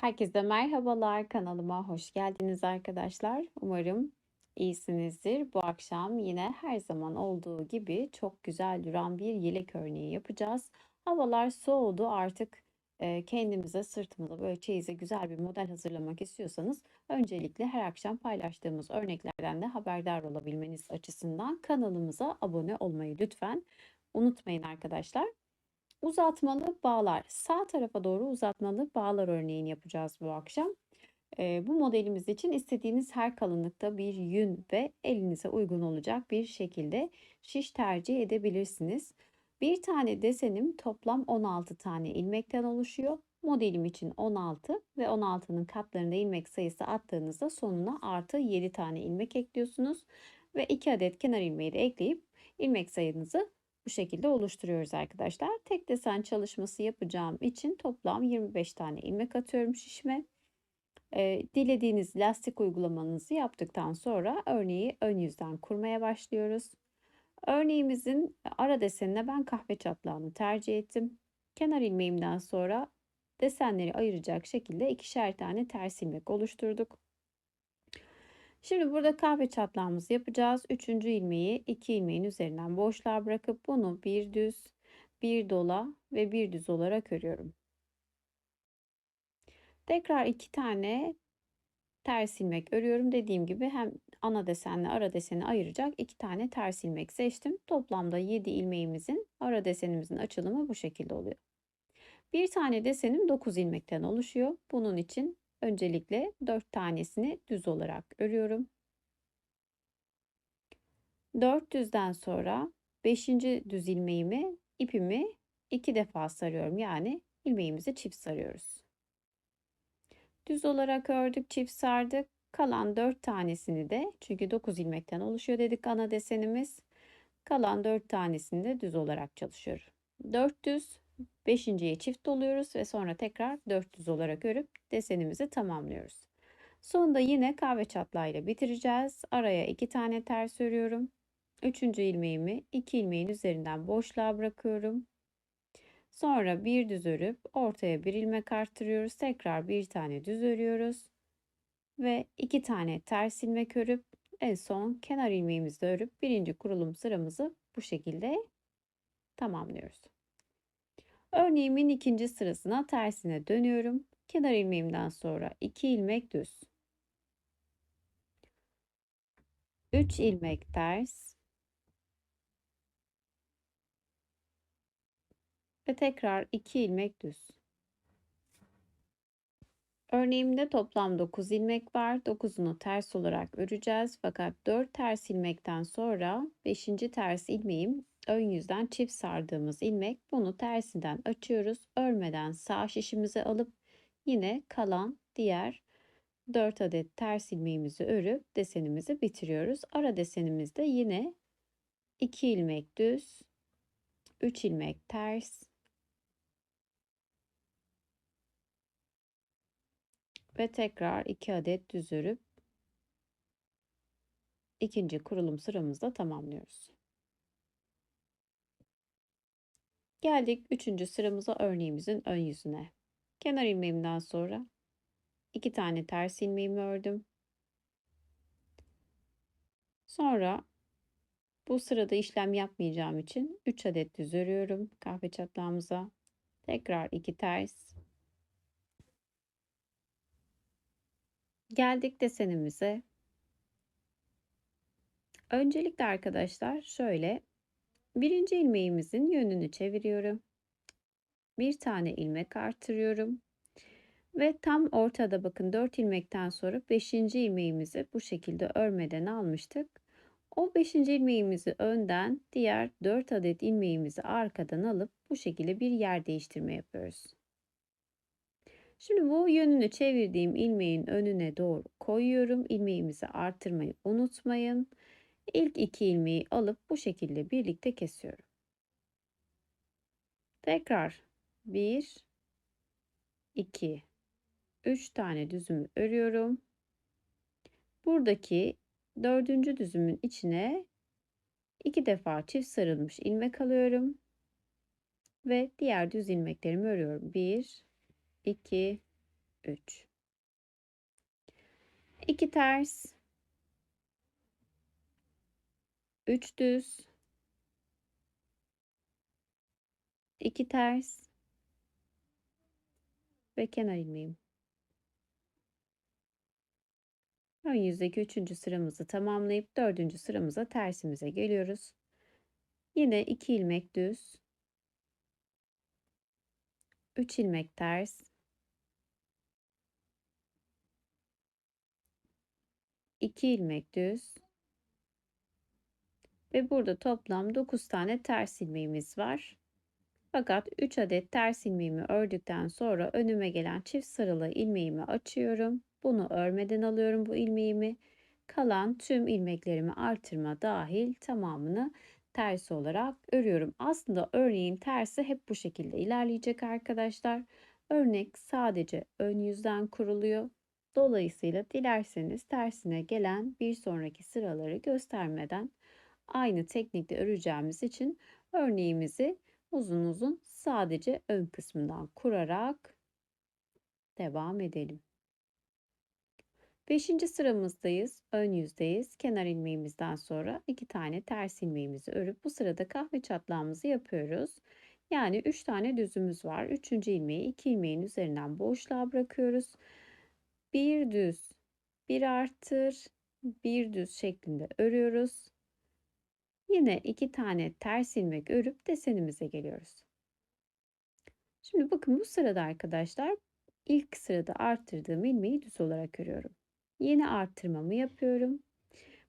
Herkese merhabalar. Kanalıma hoş geldiniz arkadaşlar. Umarım iyisinizdir. Bu akşam yine her zaman olduğu gibi çok güzel duran bir yelek örneği yapacağız. Havalar soğudu artık e, kendimize sırtımıza böyle çeyize güzel bir model hazırlamak istiyorsanız öncelikle her akşam paylaştığımız örneklerden de haberdar olabilmeniz açısından kanalımıza abone olmayı lütfen unutmayın arkadaşlar. Uzatmalı bağlar. Sağ tarafa doğru uzatmalı bağlar örneğini yapacağız bu akşam. Ee, bu modelimiz için istediğiniz her kalınlıkta bir yün ve elinize uygun olacak bir şekilde şiş tercih edebilirsiniz. Bir tane desenim toplam 16 tane ilmekten oluşuyor. Modelim için 16 ve 16'nın katlarında ilmek sayısı attığınızda sonuna artı 7 tane ilmek ekliyorsunuz. Ve 2 adet kenar ilmeği de ekleyip ilmek sayınızı bu şekilde oluşturuyoruz arkadaşlar. Tek desen çalışması yapacağım için toplam 25 tane ilmek atıyorum şişme. Ee, dilediğiniz lastik uygulamanızı yaptıktan sonra örneği ön yüzden kurmaya başlıyoruz. Örneğimizin ara desenine ben kahve çatlağını tercih ettim. Kenar ilmeğimden sonra desenleri ayıracak şekilde ikişer tane ters ilmek oluşturduk. Şimdi burada kahve çatlağımızı yapacağız. Üçüncü ilmeği iki ilmeğin üzerinden boşluğa bırakıp bunu bir düz, bir dola ve bir düz olarak örüyorum. Tekrar iki tane ters ilmek örüyorum. Dediğim gibi hem ana desenle ara deseni ayıracak iki tane ters ilmek seçtim. Toplamda 7 ilmeğimizin ara desenimizin açılımı bu şekilde oluyor. Bir tane desenim 9 ilmekten oluşuyor. Bunun için Öncelikle 4 tanesini düz olarak örüyorum. 4 düzden sonra 5. düz ilmeğimi ipimi 2 defa sarıyorum. Yani ilmeğimizi çift sarıyoruz. Düz olarak ördük, çift sardık. Kalan 4 tanesini de çünkü 9 ilmekten oluşuyor dedik ana desenimiz. Kalan 4 tanesini de düz olarak çalışıyorum. 4 düz Beşinciye çift doluyoruz ve sonra tekrar 400 olarak örüp desenimizi tamamlıyoruz. Sonunda yine kahve çatlağıyla bitireceğiz. Araya iki tane ters örüyorum. Üçüncü ilmeğimi iki ilmeğin üzerinden boşluğa bırakıyorum. Sonra bir düz örüp ortaya bir ilmek arttırıyoruz. Tekrar bir tane düz örüyoruz. Ve iki tane ters ilmek örüp en son kenar ilmeğimizi örüp birinci kurulum sıramızı bu şekilde tamamlıyoruz. Örneğimin ikinci sırasına tersine dönüyorum. Kenar ilmeğimden sonra 2 ilmek düz. 3 ilmek ters. Ve tekrar 2 ilmek düz. Örneğimde toplam 9 ilmek var. 9'unu ters olarak öreceğiz. Fakat 4 ters ilmekten sonra 5. ters ilmeğim ön yüzden çift sardığımız ilmek. Bunu tersinden açıyoruz. Örmeden sağ şişimize alıp yine kalan diğer 4 adet ters ilmeğimizi örüp desenimizi bitiriyoruz. Ara desenimizde yine 2 ilmek düz, 3 ilmek ters ve tekrar 2 adet düz örüp ikinci kurulum sıramızda tamamlıyoruz. Geldik üçüncü sıramıza örneğimizin ön yüzüne. Kenar ilmeğimden sonra iki tane ters ilmeğimi ördüm. Sonra bu sırada işlem yapmayacağım için 3 adet düz örüyorum kahve çatlağımıza. Tekrar 2 ters. Geldik desenimize. Öncelikle arkadaşlar şöyle Birinci ilmeğimizin yönünü çeviriyorum. Bir tane ilmek artırıyorum. Ve tam ortada bakın 4 ilmekten sonra 5. ilmeğimizi bu şekilde örmeden almıştık. O 5. ilmeğimizi önden diğer 4 adet ilmeğimizi arkadan alıp bu şekilde bir yer değiştirme yapıyoruz. Şimdi bu yönünü çevirdiğim ilmeğin önüne doğru koyuyorum. İlmeğimizi artırmayı unutmayın. İlk iki ilmeği alıp bu şekilde birlikte kesiyorum. Tekrar 1 2 3 tane düzümü örüyorum. Buradaki dördüncü düzümün içine iki defa çift sarılmış ilmek alıyorum ve diğer düz ilmeklerimi örüyorum. 1 2 3 2 ters 3 düz. 2 ters. Ve kenar ilmeğim. Ön yüzdeki üçüncü sıramızı tamamlayıp dördüncü sıramıza tersimize geliyoruz. Yine 2 ilmek düz. 3 ilmek ters. 2 ilmek düz ve burada toplam 9 tane ters ilmeğimiz var. Fakat 3 adet ters ilmeğimi ördükten sonra önüme gelen çift sarılı ilmeğimi açıyorum. Bunu örmeden alıyorum bu ilmeğimi. Kalan tüm ilmeklerimi artırma dahil tamamını tersi olarak örüyorum. Aslında örneğin tersi hep bu şekilde ilerleyecek arkadaşlar. Örnek sadece ön yüzden kuruluyor. Dolayısıyla dilerseniz tersine gelen bir sonraki sıraları göstermeden aynı teknikte öreceğimiz için örneğimizi uzun uzun sadece ön kısmından kurarak devam edelim. Beşinci sıramızdayız. Ön yüzdeyiz. Kenar ilmeğimizden sonra iki tane ters ilmeğimizi örüp bu sırada kahve çatlağımızı yapıyoruz. Yani üç tane düzümüz var. Üçüncü ilmeği iki ilmeğin üzerinden boşluğa bırakıyoruz. Bir düz, bir artır, bir düz şeklinde örüyoruz. Yine iki tane ters ilmek örüp desenimize geliyoruz. Şimdi bakın bu sırada arkadaşlar ilk sırada arttırdığım ilmeği düz olarak örüyorum. Yeni arttırmamı yapıyorum.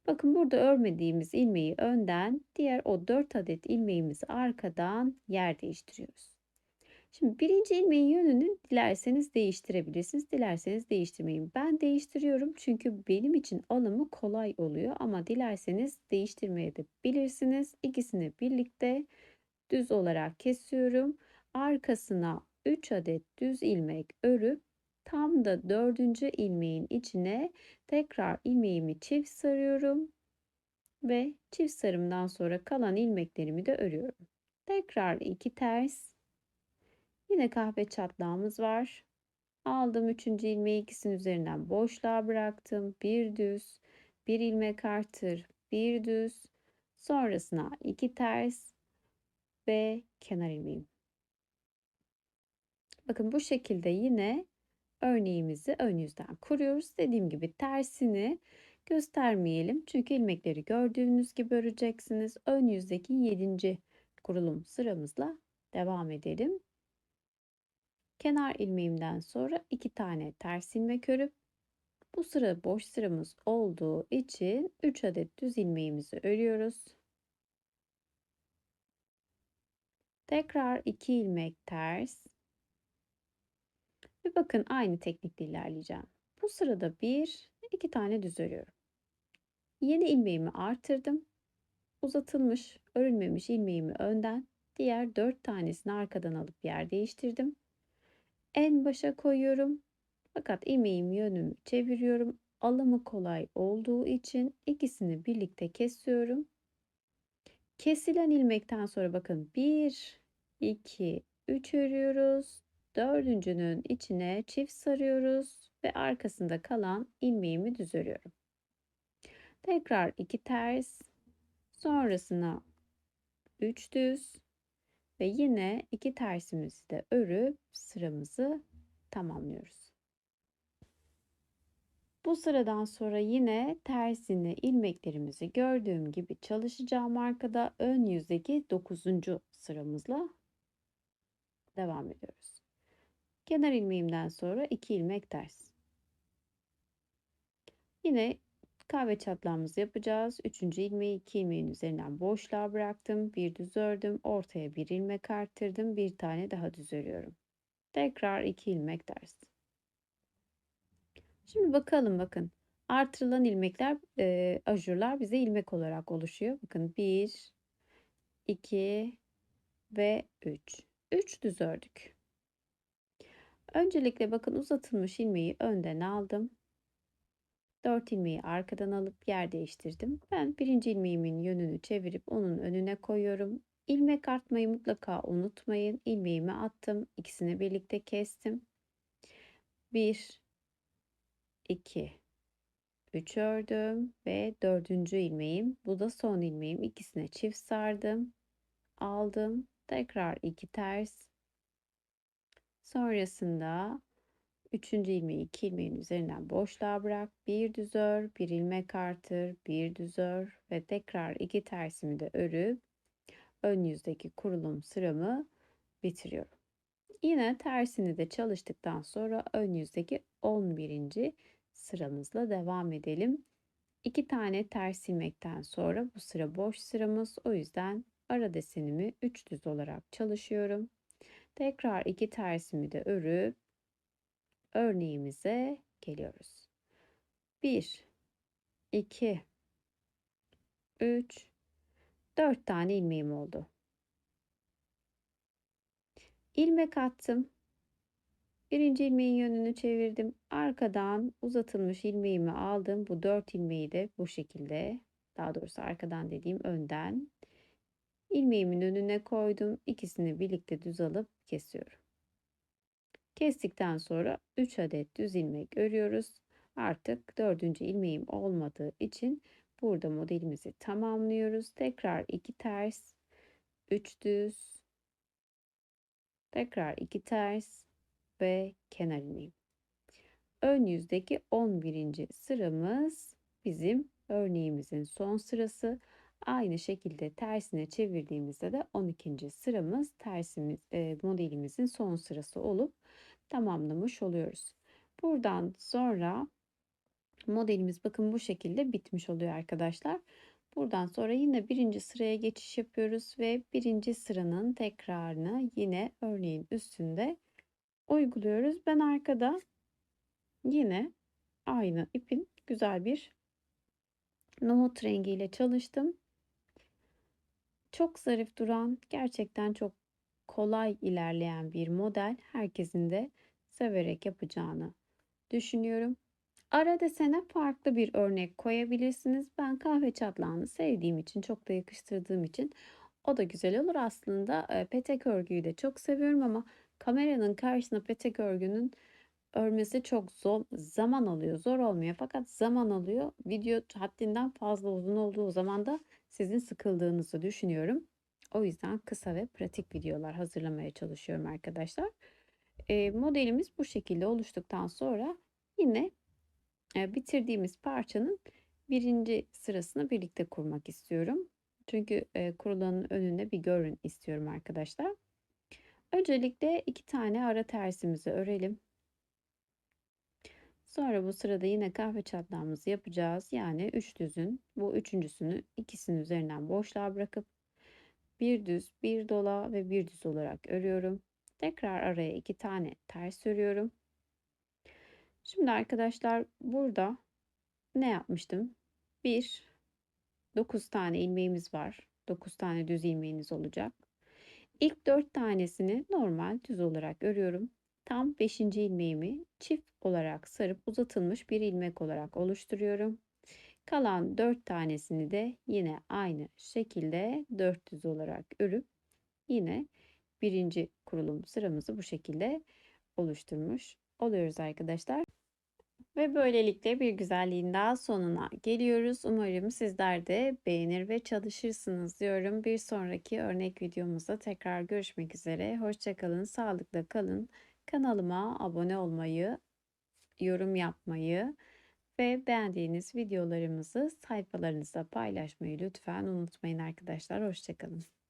Bakın burada örmediğimiz ilmeği önden, diğer o 4 adet ilmeğimizi arkadan yer değiştiriyoruz. Şimdi birinci ilmeğin yönünü dilerseniz değiştirebilirsiniz, dilerseniz değiştirmeyin. Ben değiştiriyorum çünkü benim için alımı kolay oluyor ama dilerseniz değiştirmeye de bilirsiniz. İkisini birlikte düz olarak kesiyorum. Arkasına 3 adet düz ilmek örüp tam da dördüncü ilmeğin içine tekrar ilmeğimi çift sarıyorum ve çift sarımdan sonra kalan ilmeklerimi de örüyorum. Tekrar iki ters Yine kahve çatlağımız var. Aldım üçüncü ilmeği ikisinin üzerinden boşluğa bıraktım. Bir düz, bir ilmek artır, bir düz. Sonrasına iki ters ve kenar ilmeğim. Bakın bu şekilde yine örneğimizi ön yüzden kuruyoruz. Dediğim gibi tersini göstermeyelim. Çünkü ilmekleri gördüğünüz gibi öreceksiniz. Ön yüzdeki 7. kurulum sıramızla devam edelim. Kenar ilmeğimden sonra iki tane ters ilmek örüp bu sıra boş sıramız olduğu için 3 adet düz ilmeğimizi örüyoruz. Tekrar 2 ilmek ters. Ve bakın aynı teknikle ilerleyeceğim. Bu sırada bir, iki tane düz örüyorum. Yeni ilmeğimi artırdım. Uzatılmış, örülmemiş ilmeğimi önden, diğer dört tanesini arkadan alıp yer değiştirdim en başa koyuyorum. Fakat ilmeğim yönümü çeviriyorum. Alımı kolay olduğu için ikisini birlikte kesiyorum. Kesilen ilmekten sonra bakın 1, 2, 3 örüyoruz. Dördüncünün içine çift sarıyoruz ve arkasında kalan ilmeğimi düz örüyorum. Tekrar 2 ters, sonrasına 3 düz, ve yine iki tersimizi de örüp sıramızı tamamlıyoruz. Bu sıradan sonra yine tersini ilmeklerimizi gördüğüm gibi çalışacağım arkada ön yüzdeki 9. sıramızla devam ediyoruz. Kenar ilmeğimden sonra 2 ilmek ters. Yine Kahve çatlağımızı yapacağız. Üçüncü ilmeği iki ilmeğin üzerinden boşluğa bıraktım. Bir düz ördüm. Ortaya bir ilmek arttırdım. Bir tane daha düz örüyorum. Tekrar iki ilmek ters. Şimdi bakalım bakın. Artırılan ilmekler, e, ajurlar bize ilmek olarak oluşuyor. Bakın 1, 2 ve 3. 3 düz ördük. Öncelikle bakın uzatılmış ilmeği önden aldım. 4 ilmeği arkadan alıp yer değiştirdim. Ben birinci ilmeğimin yönünü çevirip onun önüne koyuyorum. İlmek artmayı mutlaka unutmayın. İlmeğimi attım. ikisini birlikte kestim. 1 2 3 ördüm ve dördüncü ilmeğim. Bu da son ilmeğim. İkisine çift sardım. Aldım. Tekrar iki ters. Sonrasında üçüncü ilmeği iki ilmeğin üzerinden boşluğa bırak. Bir düz ör, bir ilmek artır, bir düz ör ve tekrar iki tersimi de örüp ön yüzdeki kurulum sıramı bitiriyorum. Yine tersini de çalıştıktan sonra ön yüzdeki 11. sıramızla devam edelim. İki tane ters ilmekten sonra bu sıra boş sıramız. O yüzden ara desenimi 3 düz olarak çalışıyorum. Tekrar iki tersimi de örüp örneğimize geliyoruz. 1 2 3 4 tane ilmeğim oldu. ilmek attım. Birinci ilmeğin yönünü çevirdim. Arkadan uzatılmış ilmeğimi aldım. Bu dört ilmeği de bu şekilde daha doğrusu arkadan dediğim önden ilmeğimin önüne koydum. İkisini birlikte düz alıp kesiyorum. Kestikten sonra 3 adet düz ilmek örüyoruz. Artık dördüncü ilmeğim olmadığı için burada modelimizi tamamlıyoruz. Tekrar 2 ters, 3 düz, tekrar 2 ters, ve kenar ilmeğim. Ön yüzdeki 11. sıramız bizim örneğimizin son sırası. Aynı şekilde tersine çevirdiğimizde de 12. sıramız tersimiz e, modelimizin son sırası olup tamamlamış oluyoruz. Buradan sonra modelimiz bakın bu şekilde bitmiş oluyor arkadaşlar. Buradan sonra yine birinci sıraya geçiş yapıyoruz ve birinci sıranın tekrarını yine örneğin üstünde uyguluyoruz. Ben arkada yine aynı ipin güzel bir nohut rengiyle çalıştım. Çok zarif duran, gerçekten çok kolay ilerleyen bir model. Herkesin de severek yapacağını düşünüyorum. Ara desene farklı bir örnek koyabilirsiniz. Ben kahve çatlağını sevdiğim için, çok da yakıştırdığım için o da güzel olur. Aslında petek örgüyü de çok seviyorum ama Kameranın karşısına petek örgünün örmesi çok zor, zaman alıyor. Zor olmuyor fakat zaman alıyor. Video haddinden fazla uzun olduğu zaman da sizin sıkıldığınızı düşünüyorum. O yüzden kısa ve pratik videolar hazırlamaya çalışıyorum arkadaşlar. E, modelimiz bu şekilde oluştuktan sonra yine e, bitirdiğimiz parçanın birinci sırasını birlikte kurmak istiyorum. Çünkü e, kurulanın önünde bir görün istiyorum arkadaşlar. Öncelikle iki tane ara tersimizi örelim. Sonra bu sırada yine kahve çatlağımızı yapacağız. Yani üç düzün bu üçüncüsünü ikisinin üzerinden boşluğa bırakıp bir düz, bir dola ve bir düz olarak örüyorum. Tekrar araya iki tane ters örüyorum. Şimdi arkadaşlar burada ne yapmıştım? Bir, dokuz tane ilmeğimiz var. Dokuz tane düz ilmeğiniz olacak. İlk 4 tanesini normal düz olarak örüyorum. Tam 5. ilmeğimi çift olarak sarıp uzatılmış bir ilmek olarak oluşturuyorum. Kalan 4 tanesini de yine aynı şekilde 400 olarak örüp yine birinci kurulum sıramızı bu şekilde oluşturmuş oluyoruz arkadaşlar. Ve böylelikle bir güzelliğin daha sonuna geliyoruz. Umarım sizler de beğenir ve çalışırsınız diyorum. Bir sonraki örnek videomuzda tekrar görüşmek üzere. Hoşçakalın, sağlıkla kalın. Kanalıma abone olmayı, yorum yapmayı ve beğendiğiniz videolarımızı sayfalarınızda paylaşmayı lütfen unutmayın arkadaşlar. Hoşçakalın.